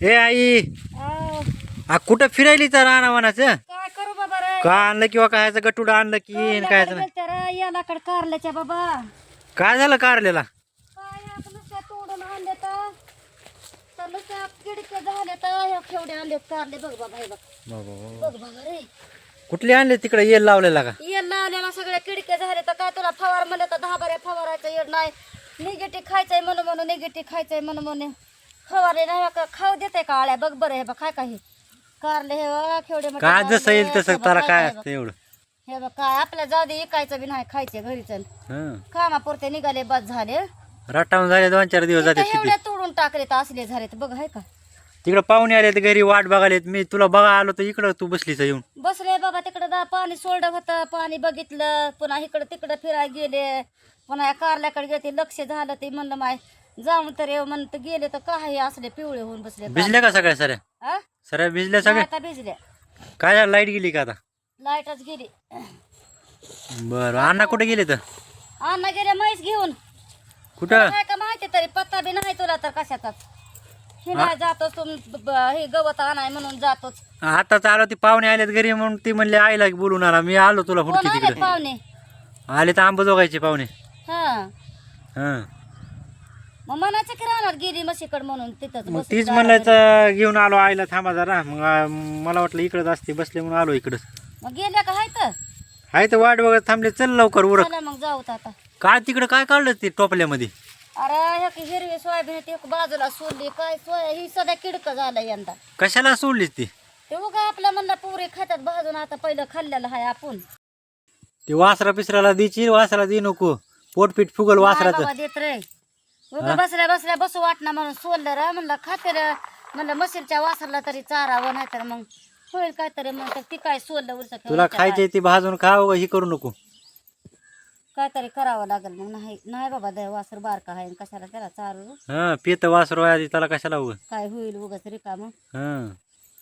ए आई. आ कुठं फिरायली तर रानावानाचं काय करू बाबा रे? का आणलं किंवा कायचं गटुड आणलं की काय नाही? यालाकड कारल्याच्या बाबा. काय झालं कारलेला काय आता नुसत्या तोडून आणले तर तर नुसत्या किडके झाले तर ह्या केवढे आणले कारले. बघ बाबा हे बघ. बघ बाबा. रे. कुठले आणले तिकडे येल लावलेला का? येल लावलेला सगळे किडके झाले तर काय तुला फवार म्हणलं तर दहा बऱ्या फवारायचं येड नाही. निगेटिव्ह खायचंय म्हणून म्हणून निगेटिव्ह खायचंय म्हणून म्हणून. फवारे नाही का खाऊ देते का आळ्या बघ बरं हे बघ काय काही कारले हे बघ मोठे काय जसं. येईल हे तसं बघ, त्याला काय हे बघ. असतं एवढं. हे बघ काय आपल्या जाऊ दे इकायचं बी नाही खायचे घरीच हं. कामापुरते निघाले बस झाले. रटावून झाले दोन चार दिवस जाते इथं एवढे तोडून टाकले तर असले झाले तर बघ आहे का? तिकडे पाहुणे आले तर घरी वाट बघायला मी तुला बघा आलो तर इकडं तू बसलीच येऊन. बसले बाबा तिकडं दा पाणी सोडलं होतं पाणी बघितलं. पुन्हा इकडं तिकडं फिरायला गेले. पुन्हा या कारल्याकडे गेले ते लक्ष झालं ते म्हणलं माय जाऊन तर येऊ म्हणून तर गेले तर काही असले पिवळे होऊन बसले भिजले का सगळ्या सऱ्या आ? सऱ्या भिजल्या सगळ्या? आता भिजल्या. काय लाइट गेली का आता? लाईटच गेली. बरं अण्णा कुठे गेले तर? अण्णा गेले म्हैस घेऊन. कुठं? काय का माहिती तरी पत्ता बी नाही तुला तर कशाचाच. हे नाही जातोच तुम ब- हे गवत आणाय म्हणून जातोच आता चालू ती पाहुणे आलेत घरी म्हणून ती म्हणले आईला बोलून आला मी आलो तुला कोण हुडकी आले तिकडे. पाहुणे? आले तर आंबजोगायचे पाहुणे. हा. हं. मग मनाचं की राहणार गेली म्हशीकड म्हणून तिथंच मग बसून तीच म्हणलं तर घेऊन आलो आईला थांबा जरा. मग आ, मला वाटलं इकडंच असते बसले म्हणून आलो इकडं मग गेल्या का? हाय तर. हाय तर वाट बघत थांबले. चल लवकर उरक. चला मग जाऊ आता. काय तिकडं काय काढलं ते टोपल्यामध्ये? अरे ह्या की हिरवी सोयाबीन ती एक बाजूला सोडली. काय सोया? ही सध्या किडक झालं यंदा. कशाला सोडलीस ती? ते उगा आपल्या म्हणलं पुरे खात्यात भाजून आता पहिलं खाल्लेलं हाय आपण. ते वासरा पिसराला द्यायची वासरा दे नको. पोटपीट फुगल नाही वासराचं. बाबा देत रे. उगा बसल्या बसल्या बसू वाटणं म्हणून सोडलं रे. म्हणलं खाते रे. म्हणलं मशीरच्या वासरला तरी चारावं नाही तर मग होईल मग तर ती काय सोडलं उलट तुला खायचे ती भाजून खाव ही करू नको. काहीतरी करावं लागेल. मग नाही नाही बाबा दे वासर बारका आहे. कशाला त्याला चारू? हा पित वासरू आहे आधी त्याला कशाला उग? काय होईल उगाच रिकाम हं.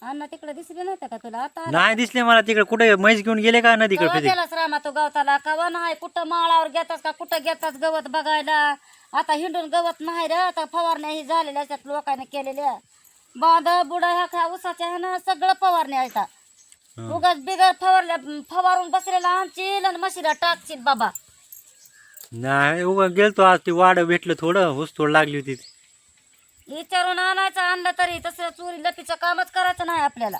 अण्णा तिकडे दिसले नाही का तुला? आता नाही दिसले मला तिकडे. कुठे म्हैस घेऊन गेले का नदीकडे कवा गेलास रामा तो गवताला? कवा नाही? कुठं माळावर घेतास का? कुठं घेतास गवत बघायला? आता हिंडून गवत नाही रे आता फवारण्या ही झालेल्या असतात लोकांनी केलेल्या. बांध बुडा ह्या ह्या उसाच्या ह्यानं सगळं फवारण्या आहेत. उगाच बिगर फवारल्या फवारून बसलेला आणशील आणि म्हशीला टाकशील बाबा. नाही उग गेलतो आज ती वाड भेटलं थोडं हुस थोड लागली होती. ती. विचारून आणायचं आणलं तरी तसं चोरी लपीचं कामच करायचं नाही आपल्याला.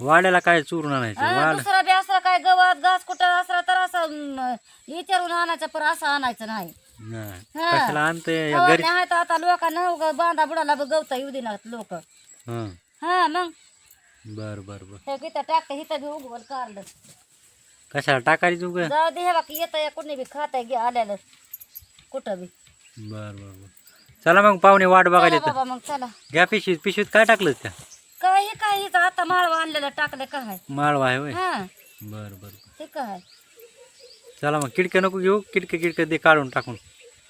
वाड्याला काय चोरून आणायचं? हा, वाड दुसरा बी असला काय गवत घास कुठं असला तर असं अं, विचारून आणायचं पण असं आणायचं नाही. नाही. हा. कशाला आणतोय? या घरी फवारण्या आहेत आता लोकांना उगा बांधा बुडाला बी गवता येऊ देणार लोक. हं. हा मग? बर बर बर. हे किती टाकतं हिथं बी उगवल काढलं कशाला टाकायची उग? जाऊ दे हे बघ येतं या कुणी बी खाताय गे आल्यालं. कुठं बी. बर बर बर. चला मग पाहुणे वाट बघायला चला येतं. बाबा मग चला. घ्या पिशवीत. पिशवीत काय टाकलं त्या काय हे काय हिचं आता माळवा आणलेलं टाकलं काय माळवा आहे होय? हा. बर बर. ते काय चला मग किडके नको घेऊ. किडके किडके दे काढून टाकून.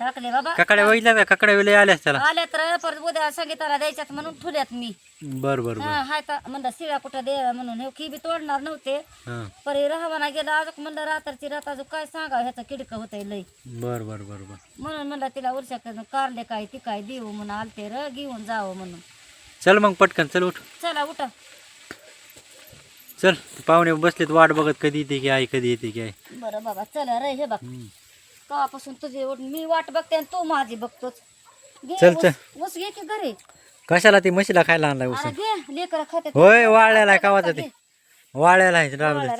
टाकले बाबा. ककड्या बघितल्या का? ककड्या वेळे आल्यास त्याला. आल्या तर परत उद्या संगीताला द्यायच्यात म्हणून ठुल्यात मी. बर बर बर. हा हाय तर म्हणलं शिळ्या कुठं दे म्हणून. हे की बी तोडणार नव्हते. हां. परी राहवाना गेला अजून म्हणलं रात्रची रात अजून काय सांगावं? ह्याचं किडकं होतंय लय. बर बर बर बर. म्हणून म्हणलं तिला उरशा कारले काय ती काय देऊ म्हणून आलते र घेऊन जावं म्हणून. चल मग पटकन चल उठ. चला उठा. चल पाहुणे बसलेत वाट बघत कधी येते की आई कधी येते की आई. बरं बाबा चला रे हे बघ. हम्म. कवापासून तुझी ओढ- मी वाट बघते आणि तू माझी बघतोच घे चल, चल. ऊस घे की घरी? कशाला ती म्हशीला खायला आणलाय अरे उसून घे लेकर खाते होय वाळ्याला आहे कावाचा ते. वाळ्याला आहे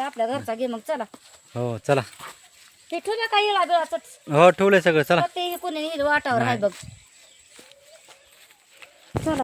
आपल्या घरचा घे मग चला. हो चला. ते ठेवल्या का येळा हो ठेवलंय सगळं चला. ते कोणी वाटावर आहे बघ. चला.